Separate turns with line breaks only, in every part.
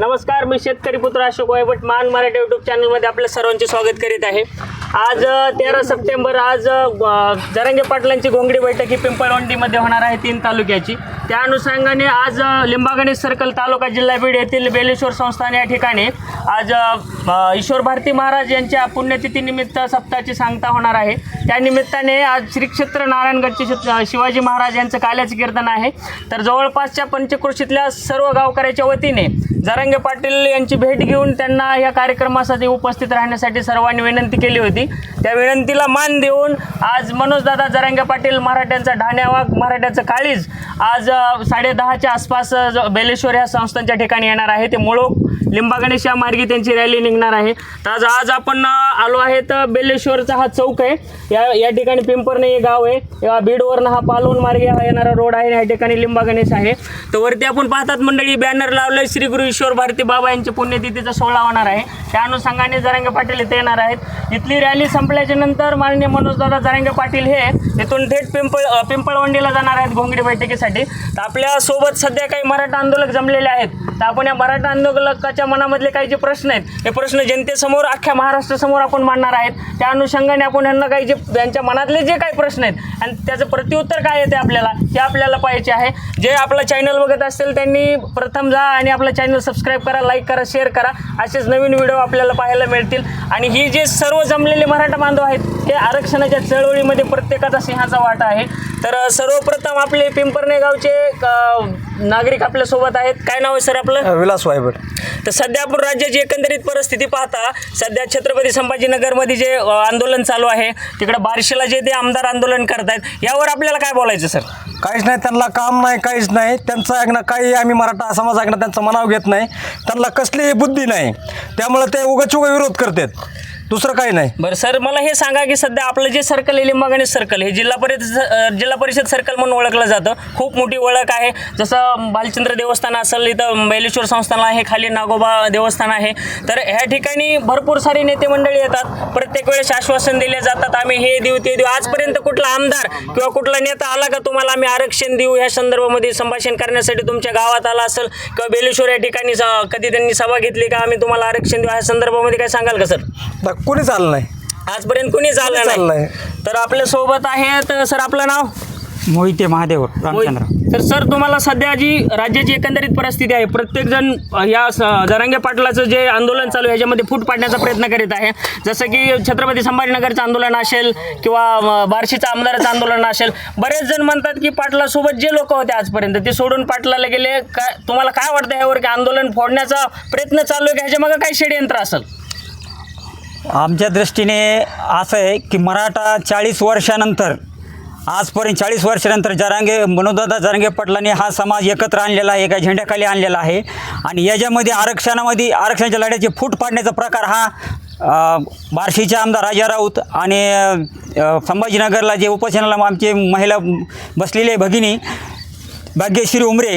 नमस्कार मी शेतकरी पुत्र अशोक वायभट मान मराठी यूट्यूब चॅनलमध्ये आपल्या सर्वांचे स्वागत करीत आहे. आज तेरा सप्टेंबर आज जरंगे जरांगे पाटलांची घोंगडी बैठक ही पिंपळवंडीमध्ये होणार आहे तीन तालुक्याची. त्या अनुषंगाने आज लिंबागणेश सर्कल तालुका जिल्हा बीड येथील बेलेश्वर संस्थान या ठिकाणी आज ईश्वर भारती महाराज यांच्या पुण्यतिथीनिमित्त सप्ताहाची सांगता होणार आहे. त्या निमित्ताने आज श्री क्षेत्र नारायणगडचे शिवाजी महाराज यांचं काल्याचं कीर्तन आहे. तर जवळपासच्या पंचकृषीतल्या सर्व गावकऱ्याच्या वतीने जरांगे पाटील यांची भेट घेऊन त्यांना या कार्यक्रमासाठी उपस्थित राहण्यासाठी सर्वांनी विनंती केली होती. त्या विनंतीला मान देऊन आज मनोजदादा जरांगे पाटील मराठ्यांचा ढाण्यावाग मराठ्याचं काळीज आज साडेदहाच्या आसपास ज- बेलेश्वर या संस्थांच्या ठिकाणी येणार आहे. ते मुळो लिंबागणेश या मार्गी त्यांची रॅली निघणार आहे. तर आज आज आपण आलो आहे तर बेलेश्वरचा हा चौक आहे. या या ठिकाणी पिंपरणे हे गाव आहे. या बीडवरनं हा पालवण मार्गे हा येणारा रोड आहे या ठिकाणी लिंबागणेश आहे. तर वरती आपण पाहतात मंडळी बॅनर लावलं श्री गुरु ईश्वर भारती बाबा यांच्या पुण्यतिथीचा सोहळा होणार आहे. त्या अनुषंगाने जरांगे पाटील इथे येणार आहेत. इथली रॅली संपल्याच्या नंतर माननीय मनोजदादा जरांगे पाटील हे इथून थेट पिंपळ पिंपळवंडीला जाणार आहेत घोंगडी बैठकीसाठी. तर आपल्यासोबत सध्या काही मराठा आंदोलक जमलेले आहेत. तर आपण या मराठा आंदोलकाच्या मनामधले काही जे प्रश्न आहेत हे प्रश्न जनतेसमोर अख्ख्या महाराष्ट्रासमोर आपण मांडणार आहेत. त्या अनुषंगाने आपण यांना काही जे त्यांच्या मनातले जे काही प्रश्न आहेत आणि त्याचं प्रत्युत्तर काय येते आपल्याला ते आपल्याला पाहिजे आहे. जे आपलं चॅनल बघत असेल त्यांनी प्रथम जा आणि आपलं चॅनल सबस्क्राईब करा लाईक करा शेअर करा. असेच नवीन व्हिडिओ आपल्याला पाहायला मिळतील. आणि ही जे सर्व जमलेले मराठा बांधव आहेत हे आरक्षणाच्या चळवळीमध्ये प्रत्येकाचा सिंहाचा वाटा आहे. तर सर्वप्रथम आपले पिंपरणे गावचे नागरिक आपल्यासोबत आहेत. काय नाव आहे सर आपलं?
विलास वायबट
तर सध्या आपण राज्याची एकंदरीत परिस्थिती पाहता सध्या छत्रपती संभाजीनगरमध्ये जे आंदोलन चालू आहे तिकडे बार्शीला जे ते आमदार आंदोलन करतायत यावर आपल्याला काय बोलायचं सर?
काहीच नाही त्यांना काम नाही काहीच नाही. त्यांचं ऐकणं काही आम्ही मराठा समाज ऐकणं त्यांचं मनाव घेत नाही. त्यांना कसलीही बुद्धी नाही. त्यामुळे ते उगाच उगा विरोध करतात. दुसरं काही नाही.
बरं सर मला हे सांगा की सध्या आपलं जे सर्कल आहे लिंबागणे सर्कल हे जिल्हा परिषद जिल्हा परिषद सर्कल म्हणून ओळखलं जातं. खूप मोठी ओळख आहे. जसं बालचंद्र देवस्थान असेल इथं बैलेश्वर संस्थान आहे खाली नागोबा देवस्थान आहे. तर ह्या ठिकाणी भरपूर सारी नेते मंडळी येतात. प्रत्येक वेळेस आश्वासन दिले जातात आम्ही हे देऊ ते देऊ. आजपर्यंत कुठला आमदार किंवा कुठला नेता आला का तुम्हाला आम्ही आरक्षण देऊ? ह्या संदर्भामध्ये संभाषण करण्यासाठी तुमच्या गावात आला असेल किंवा बेलेश्वर या ठिकाणी कधी त्यांनी सभा घेतली का? आम्ही तुम्हाला आरक्षण देऊ. ह्या संदर्भामध्ये काय सांगाल का सर?
तर कोणी चाललं नाही.
आजपर्यंत कोणी झालं
कोणी चाललं
नाही.
नाही.
तर आपल्यासोबत आहेत सर आपलं नाव?
मोहिते महादेव रामचंद्र.
तर सर तुम्हाला सध्या जी राज्याची एकंदरीत परिस्थिती आहे प्रत्येकजण अ, या स- जरांगे पाटलाचं जे आंदोलन चालू आहे ह्याच्यामध्ये फूट पाडण्याचा प्रयत्न करीत आहे. जसं की छत्रपती संभाजीनगरचं आंदोलन असेल किंवा अ, बार्शीचं आमदाराचं आंदोलन असेल बरेच जण म्हणतात की पाटलासोबत जे लोक होते आजपर्यंत ते सोडून पाटलाला गेले. काय तुम्हाला काय वाटतं ह्यावर की आंदोलन फोडण्याचा प्रयत्न चालू आहे की? ह्याच्यामागं काही षडयंत्र असेल?
आमच्या दृष्टीने असं आहे की मराठा चाळीस वर्षानंतर आजपर्यंत चाळीस वर्षानंतर जरांगे मनोदादा जरांगे पाटलांनी हा समाज एकत्र आणलेला आहे एका झेंड्याखाली आणलेला आहे. आणि याच्यामध्ये आरक्षणामध्ये आरक्षणाच्या लढ्याचे फूट पाडण्याचा प्रकार हा बार्शीचे आमदार राजा राऊत आणि संभाजीनगरला जे उपोषणाला आमचे महिला बसलेले भगिनी भाग्यश्री उमरे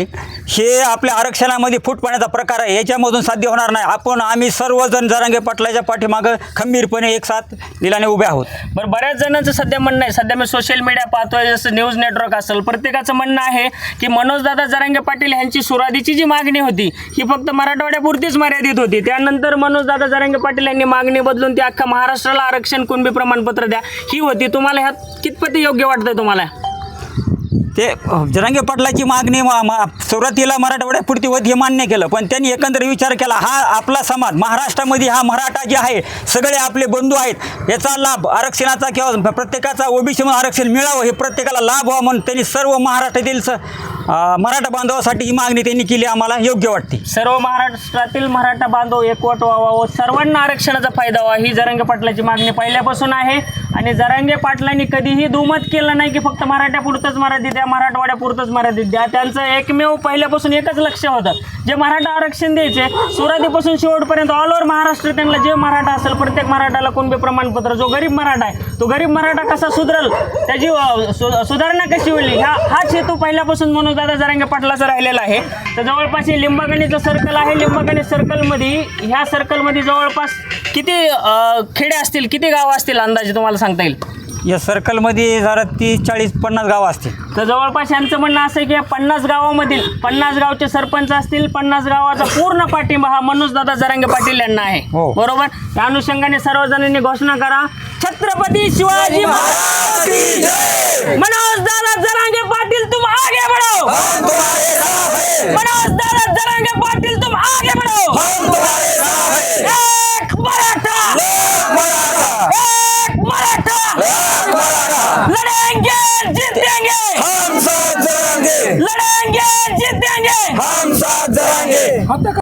हे आपल्या आरक्षणामध्ये फुटपाण्याचा प्रकार आहे. याच्यामधून साध्य होणार नाही. आपण आम्ही सर्वजण जरांगे पाटलाच्या पाठीमागं खंबीरपणे एक साथ दिलाने उभे आहोत.
बरं बऱ्याच जणांचं सध्या म्हणणं आहे. सध्या मी सोशल मीडिया पाहतोय जसं न्यूज नेटवर्क असेल. प्रत्येकाचं म्हणणं आहे की मनोजदादा जरांगे पाटील यांची सुरुवातीची जी मागणी होती ही फक्त मराठवाड्यापुरतीच मर्यादित होती. त्यानंतर मनोजदादा जरांगे पाटील यांनी मागणी बदलून ती अख्खा महाराष्ट्राला आरक्षण कुणबी प्रमाणपत्र द्या ही होती. तुम्हाला ह्यात कितपत योग्य वाटतं तुम्हाला?
ते जरांगे पाटलाची मागणी मा- मा- सुरुवातीला मराठवाड्यापुरती होती हे मान्य केलं पण त्यांनी एकंदर विचार केला हा आपला समाज महाराष्ट्रामध्ये हा मराठा जे आहे सगळे आपले बंधू आहेत याचा लाभ आरक्षणाचा किंवा प्रत्येकाचा ओबीसी आरक्षण मिळावं हे प्रत्येकाला लाभ व्हावा म्हणून त्यांनी सर्व महाराष्ट्रातील स अ, मराठा बांधवासाठी ही मागणी त्यांनी केली आम्हाला योग्य वाटते.
सर्व महाराष्ट्रातील मराठा बांधव एकवट व्हावा व सर्वांना आरक्षणाचा फायदा व्हावा ही जरांगे पाटलाची मागणी पहिल्यापासून आहे. आणि जरांगे पाटलांनी कधीही दुमत केलं नाही की फक्त मराठ्यापुरतंच मराठी द्या मराठवाड्यापुरतंच मराठी द्या. त्यांचं एकमेव पहिल्यापासून एकच लक्ष होतं जे मराठा आरक्षण द्यायचे सुरुवातीपासून शेवटपर्यंत ऑल ओव्हर महाराष्ट्र त्यांना जे मराठा असेल प्रत्येक मराठाला कोणते प्रमाणपत्र? जो गरीब मराठा आहे तो गरीब मराठा कसा सुधरल? त्याची अ, सु- सुधारणा कशी होईल? ह्या हाच हेतू पहिल्यापासून म्हणून दादा जरांगे पाटलाचा राहिलेला आहे. तर जवळपास हे लिंबागणीचं सर्कल आहे. लिंबागणी सर्कलमध्ये ह्या सर्कलमध्ये जवळपास किती खेडे असतील किती गावं असतील अंदाजे तुम्हाला सांगता येईल?
या सर्कलमध्ये जरा तीस चाळीस पन्नास गावं असतील.
तर जवळपास यांचं म्हणणं असं आहे की या पन्नास गावामधील पन्नास गावचे सरपंच असतील पन्नास गावाचा पूर्ण पाठिंबा हा मनोजदादा जरांगे पाटील यांना आहे.
हो.
बरोबर? त्या अनुषंगाने सर्वजणांनी घोषणा करा. छत्रपती शिवाजी महाराज मनोज दादा जरांगे पाटील तुम आगे बढ़ो पाटील तुम आगे बढ़ो एक मराठा. एक मराठा. लड़ेंगे जीतेंगे.
हम साथ जरांगे
लड़ेंगे जीतेंगे.
हम साथ जरांगे